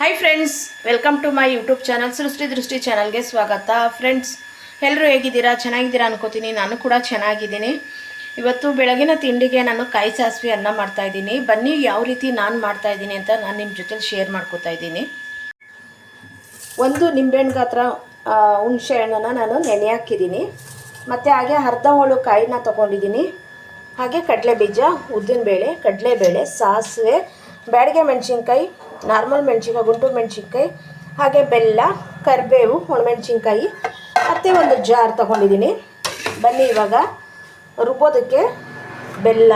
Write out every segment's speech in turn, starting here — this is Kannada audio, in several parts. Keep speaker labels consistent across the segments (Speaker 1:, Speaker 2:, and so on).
Speaker 1: Hi friends welcome to my YouTube channel Srishti Drishti ಚಾನಲ್ಗೆ ಸ್ವಾಗತ. ಫ್ರೆಂಡ್ಸ್ ಎಲ್ಲರೂ ಹೇಗಿದ್ದೀರಾ? ಚೆನ್ನಾಗಿದ್ದೀರಾ ಅನ್ಕೋತೀನಿ. ನಾನು ಕೂಡ ಚೆನ್ನಾಗಿದ್ದೀನಿ. ಇವತ್ತು ಬೆಳಗಿನ ತಿಂಡಿಗೆ ನಾನು ಕಾಯಿ ಸಾಸಿವೆ ಅನ್ನ ಮಾಡ್ತಾ ಇದ್ದೀನಿ. ಬನ್ನಿ ಯಾವ ರೀತಿ ನಾನು ಮಾಡ್ತಾ ಇದ್ದೀನಿ ಅಂತ ನಾನು ನಿಮ್ಮ ಜೊತೆ ಶೇರ್ ಮಾಡ್ಕೋತಾ ಇದ್ದೀನಿ. ಒಂದು ನಿಂಬೆಹಣ್ಣು ಗಾತ್ರ ಹುಣಸೆ ಹಣ್ಣನ್ನು ನಾನು ನೆನೆ ಹಾಕಿದ್ದೀನಿ. ಮತ್ತು ಹಾಗೆ ಅರ್ಧ ಹೋಳು ಕಾಯಿನ ತೊಗೊಂಡಿದ್ದೀನಿ. ಹಾಗೆ ಕಡಲೆ ಬೀಜ ಉದ್ದಿನಬೇಳೆ, ಕಡಲೆಬೇಳೆ, ಸಾಸಿವೆ, ಬ್ಯಾಡಿಗೆ ಮೆಣಸಿನ್ಕಾಯಿ ನಾರ್ಮಲ್ ಮೆಣಸಿನಕಾಯಿ ಗುಂಟೂರು ಮೆಣಸಿನ್ಕಾಯಿ, ಹಾಗೆ ಬೆಲ್ಲ, ಕರಿಬೇವು, ಒಣಮೆಣಸಿನ್ಕಾಯಿ, ಮತ್ತೆ ಒಂದು ಜಾರ್ ತಗೊಂಡಿದ್ದೀನಿ. ಬನ್ನಿ ಇವಾಗ ರುಬ್ಬೋದಕ್ಕೆ ಬೆಲ್ಲ,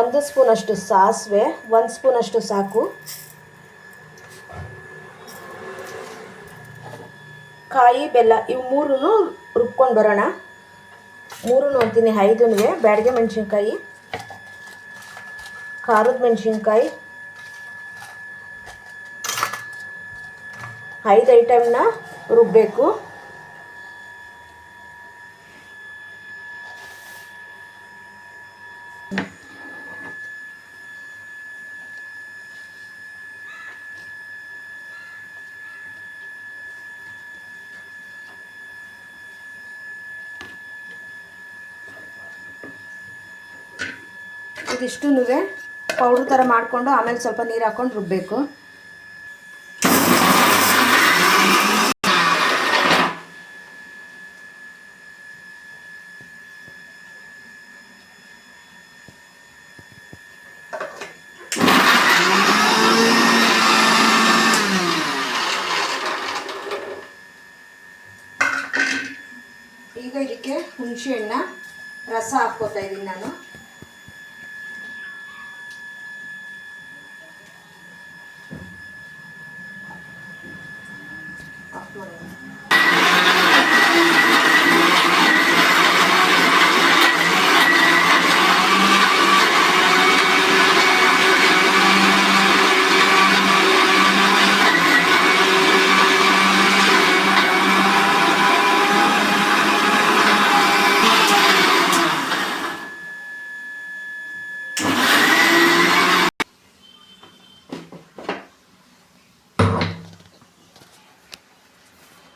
Speaker 1: ಒಂದು ಸ್ಪೂನಷ್ಟು ಸಾಸಿವೆ, ಒಂದು ಸ್ಪೂನಷ್ಟು ಸಾಕು. ಕಾಯಿ, ಬೆಲ್ಲ, ಇವು ಮೂರೂ ರುಬ್ಕೊಂಡು ಬರೋಣ. ಮೂರು ಅಂತೀನಿ ಐದೂ ಬ್ಯಾಡಿಗೆ ಮೆಣಸಿನ್ಕಾಯಿ, ಖಾರದ ಮೆಣಸಿನ್ಕಾಯಿ ಐದು ಐಟಮ್ನ ರುಬ್ಬಬೇಕು ಇದಿಷ್ಟುನೂ ಪೌಡ್ರ್ ಥರ ಮಾಡಿಕೊಂಡು ಆಮೇಲೆ ಸ್ವಲ್ಪ ನೀರು ಹಾಕ್ಕೊಂಡು ರುಬ್ಬಬೇಕು ಈಗ ಇದಕ್ಕೆ ಹುಣಸೆ ಹಣ್ಣ ರಸ ಹಾಕ್ಕೋತಾ ಇದ್ದೀನಿ ನಾನು.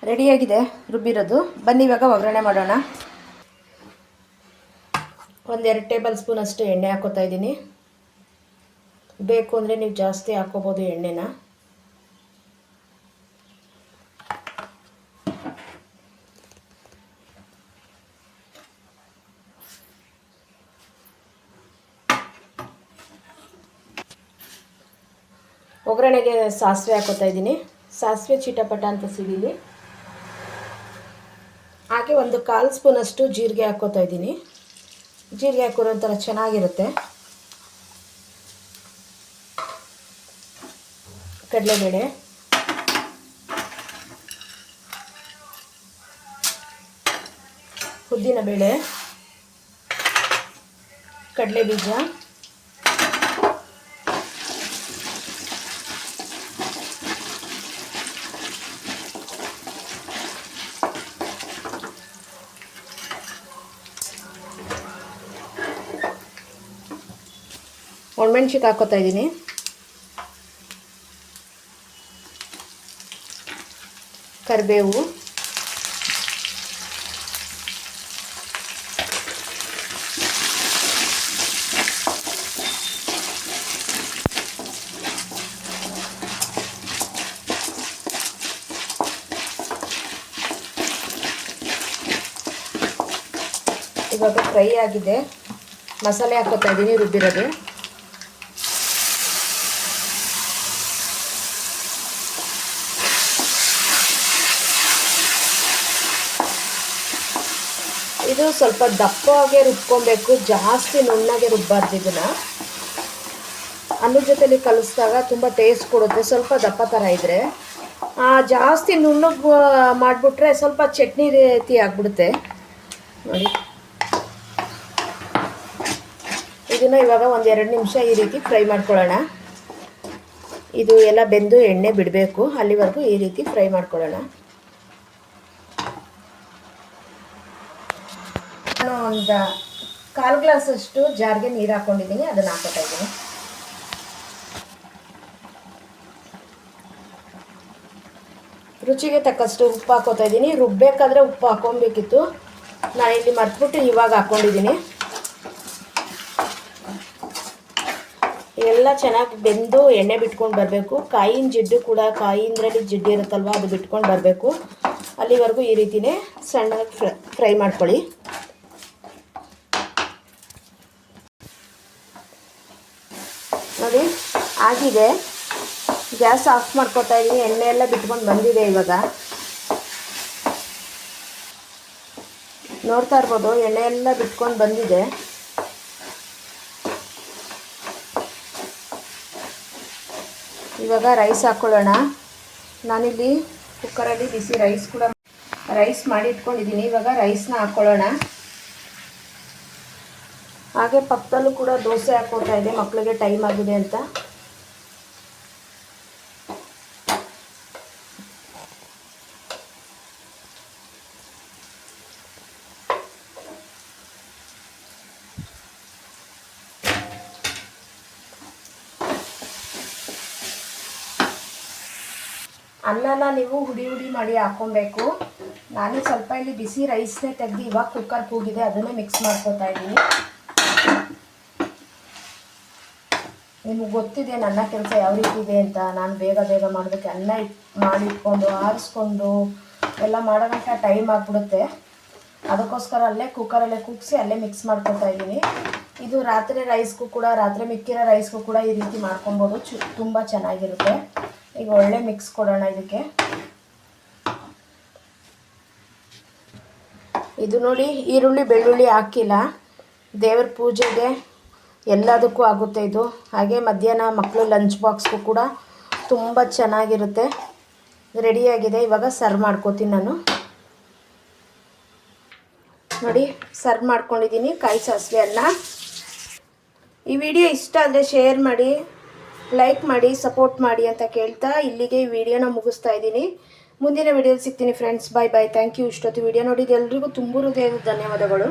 Speaker 1: ರೆಡಿಯಾಗಿದೆ, ರುಬ್ಬಿರೋದು. ಬನ್ನಿ, ಇವಾಗ ಒಗ್ಗರಣೆ ಮಾಡೋಣ. ಒಂದೆರಡು ಟೇಬಲ್ ಸ್ಪೂನ್ ಅಷ್ಟು ಎಣ್ಣೆ ಹಾಕೋತಾ ಇದ್ದೀನಿ. ಬೇಕು ಅಂದರೆ ನೀವು ಜಾಸ್ತಿ ಹಾಕೋಬೋದು ಎಣ್ಣೆನ. ಒಗ್ಗರಣೆಗೆ ಸಾಸಿವೆ ಹಾಕೋತಾ ಇದ್ದೀನಿ. ಸಾಸಿವೆ ಚಿಟಪಟ ಅಂತ ಸಿಡಿಲಿ ಹಾಗೆ ಒಂದು ಕಾಲು ಸ್ಪೂನಷ್ಟು ಜೀರಿಗೆ ಹಾಕ್ಕೋತಾ ಇದ್ದೀನಿ. ಜೀರಿಗೆ ಹಾಕೋರು ಒಂಥರ ಚೆನ್ನಾಗಿರುತ್ತೆ. ಕಡಲೆಬೇಳೆ. ಉದ್ದಿನ ಬೇಳೆ. ಕಡಲೆ ಬೀಜ ಒಣಮೆಣ್ಸಿಗೆ ಹಾಕೋತಾ ಇದ್ದೀನಿ. ಕರಿಬೇವು. ಇವಾಗ ಫ್ರೈ ಆಗಿದೆ. ಮಸಾಲೆ ಹಾಕೋತಾ ಇದ್ದೀನಿ ರುಬ್ಬಿರೋದು. ಸ್ವಲ್ಪ ದಪ್ಪಗೆ ರುಬ್ಕೊಬೇಕು, ಜಾಸ್ತಿ ನುಣ್ಣಗೆ ರುಬ್ಬಾರ್ದು ಇದನ್ನು. ಅನ್ನದ ಜೊತೆಲಿ ಕಲಿಸಿದಾಗ ತುಂಬ ಟೇಸ್ಟ್ ಕೊಡುತ್ತೆ, ಸ್ವಲ್ಪ ದಪ್ಪ ಥರ ಇದ್ದರೆ ಜಾಸ್ತಿ ನುಣ್ಣಗೆ ಮಾಡಿಬಿಟ್ರೆ ಸ್ವಲ್ಪ ಚಟ್ನಿ ರೀತಿ ಆಗಿಬಿಡುತ್ತೆ. ನೋಡಿ. ಇದನ್ನು ಇವಾಗ ಒಂದು ಎರಡು ನಿಮಿಷ ಈ ರೀತಿ ಫ್ರೈ ಮಾಡ್ಕೊಳ್ಳೋಣ. ಇದು ಎಲ್ಲ ಬೆಂದು ಎಣ್ಣೆ ಬಿಡಬೇಕು, ಅಲ್ಲಿವರೆಗೂ ಈ ರೀತಿ ಫ್ರೈ ಮಾಡ್ಕೊಳ್ಳೋಣ. ನಾನು ಒಂದು ಕಾಲು ಗ್ಲಾಸಷ್ಟು ಜಾರಿಗೆ ನೀರು ಹಾಕ್ಕೊಂಡಿದ್ದೀನಿ ಅದನ್ನು ಹಾಕೋತಾ ಇದ್ದೀನಿ. ರುಚಿಗೆ ತಕ್ಕಷ್ಟು ಉಪ್ಪು ಹಾಕೋತಾ ಇದ್ದೀನಿ. ರುಬ್ಬೇಕಾದ್ರೆ ಉಪ್ಪು ಹಾಕೊಬೇಕಿತ್ತು ಇಲ್ಲಿ ಮರ್ತ್ಬಿಟ್ಟು ಇವಾಗ ಹಾಕ್ಕೊಂಡಿದ್ದೀನಿ. ಎಲ್ಲ ಚೆನ್ನಾಗಿ ಬೆಂದು ಎಣ್ಣೆ ಬಿಟ್ಕೊಂಡು ಬರಬೇಕು. ಕಾಯಿನ ಜಿಡ್ಡು ಕೂಡ, ಕಾಯಿಂದ್ರಲ್ಲಿ ಜಿಡ್ಡು ಇರುತ್ತಲ್ವ, ಅದು ಬಿಟ್ಕೊಂಡು ಬರಬೇಕು. ಅಲ್ಲಿವರೆಗೂ ಈ ರೀತಿಯೇ ಸಣ್ಣಗೆ ಫ್ರೈ ಮಾಡ್ಕೊಳ್ಳಿ ನೋಡಿ ಆಗಿದೆ. ಗ್ಯಾಸ್ ಆಫ್ ಮಾಡ್ಕೊತಾ ಇದ್ದೀನಿ. ಎಣ್ಣೆ ಎಲ್ಲ ಬಿಟ್ಕೊಂಡು ಬಂದಿದೆ ಇವಾಗ. ನೋಡ್ತಾ ಇರ್ಬೋದು ಎಣ್ಣೆ ಎಲ್ಲ ಬಿಟ್ಕೊಂಡು ಬಂದಿದೆ. ಇವಾಗ ರೈಸ್ ಹಾಕ್ಕೊಳ್ಳೋಣ ನಾನಿಲ್ಲಿ ಕುಕ್ಕರಲ್ಲಿ ಬಿಸಿ ರೈಸ್ ಕೂಡ ರೈಸ್ ಮಾಡಿ ಇಟ್ಕೊಂಡಿದ್ದೀನಿ. ಇವಾಗ ರೈಸ್ನ ಹಾಕ್ಕೊಳ್ಳೋಣ ಹಾಗೆ ಪಕ್ಕದಲ್ಲೂ ಕೂಡ ದೋಸೆ ಹಾಕ್ಕೊಳ್ತಾ ಇದೆ. ಮಕ್ಕಳಿಗೆ ಟೈಮ್ ಆಗಿದೆ ಅಂತ. ಅನ್ನನ ನೀವು ಹುಡಿ ಹುಡಿ ಮಾಡಿ ಹಾಕ್ಕೊಬೇಕು ನಾನು ಸ್ವಲ್ಪ ಇಲ್ಲಿ ಬಿಸಿ ರೈಸ್ನೇ ತೆಗೆದು ಇವಾಗ ಕುಕ್ಕರ್ ಕೂಗಿದೆ, ಅದನ್ನೇ ಮಿಕ್ಸ್ ಮಾಡ್ಕೊತಾ ಇದ್ದೀನಿ. ನಿಮಗೆ ಗೊತ್ತಿದೆ ನನ್ನ ಕೆಲಸ ಯಾವ ರೀತಿ ಇದೆ ಅಂತ. ನಾನು ಬೇಗ ಬೇಗ ಮಾಡೋದಕ್ಕೆ ಅನ್ನ ಇಟ್, ಮಾಡಿಟ್ಕೊಂಡು, ಆರಿಸ್ಕೊಂಡು ಎಲ್ಲ ಮಾಡೋದಕ್ಕೆ ಟೈಮ್ ಆಗಿಬಿಡುತ್ತೆ. ಅದಕ್ಕೋಸ್ಕರ ಅಲ್ಲೇ ಕುಕ್ಕರಲ್ಲೇ ಕುಗ್ಸಿ ಅಲ್ಲೇ ಮಿಕ್ಸ್ ಮಾಡ್ಕೊತಾ ಇದ್ದೀನಿ. ಇದು ರಾತ್ರಿ ರೈಸ್ಗೂ ಕೂಡ, ರಾತ್ರಿ ಮಿಕ್ಕಿರೋ ರೈಸ್ಗೂ ಕೂಡ ಈ ರೀತಿ ಮಾಡ್ಕೊಬೋದು. ಚು, ತುಂಬ ಚೆನ್ನಾಗಿರುತ್ತೆ. ಈಗ ಒಳ್ಳೆ ಮಿಕ್ಸ್ ಕೊಡೋಣ ಇದಕ್ಕೆ. ಇದು ನೋಡಿ ಈರುಳ್ಳಿ, ಬೆಳ್ಳುಳ್ಳಿ ಹಾಕಿಲ್ಲ. ದೇವ್ರ ಪೂಜೆಗೆ ಎಲ್ಲದಕ್ಕೂ ಆಗುತ್ತೆ ಇದು. ಹಾಗೆ ಮಧ್ಯಾಹ್ನ ಮಕ್ಕಳು ಲಂಚ್ ಬಾಕ್ಸ್ಗೂ ಕೂಡ ತುಂಬ ಚೆನ್ನಾಗಿರುತ್ತೆ. ರೆಡಿಯಾಗಿದೆ ಇವಾಗ ಸರ್ವ್ ಮಾಡ್ಕೋತೀನಿ ನಾನು. ನೋಡಿ ಸರ್ವ್ ಮಾಡ್ಕೊಂಡಿದ್ದೀನಿ. ಕಾಯಿ ಸಾಸಿವೆ ಅನ್ನ. ಈ ವಿಡಿಯೋ ಇಷ್ಟ ಆದರೆ ಶೇರ್ ಮಾಡಿ. ಲೈಕ್ ಮಾಡಿ ಸಪೋರ್ಟ್ ಮಾಡಿ ಅಂತ ಕೇಳ್ತಾ ಇಲ್ಲಿಗೆ ವಿಡಿಯೋನ ಮುಗಿಸ್ತಾ ಇದ್ದೀನಿ. ಮುಂದಿನ ವಿಡಿಯೋಲಿ ಸಿಗ್ತೀನಿ friends bye bye thank you ಇಷ್ಟೊತ್ತು ವಿಡಿಯೋ ನೋಡಿದ್ದು ಎಲ್ರಿಗೂ ತುಂಬ ಹೃದಯದ ಧನ್ಯವಾದಗಳು.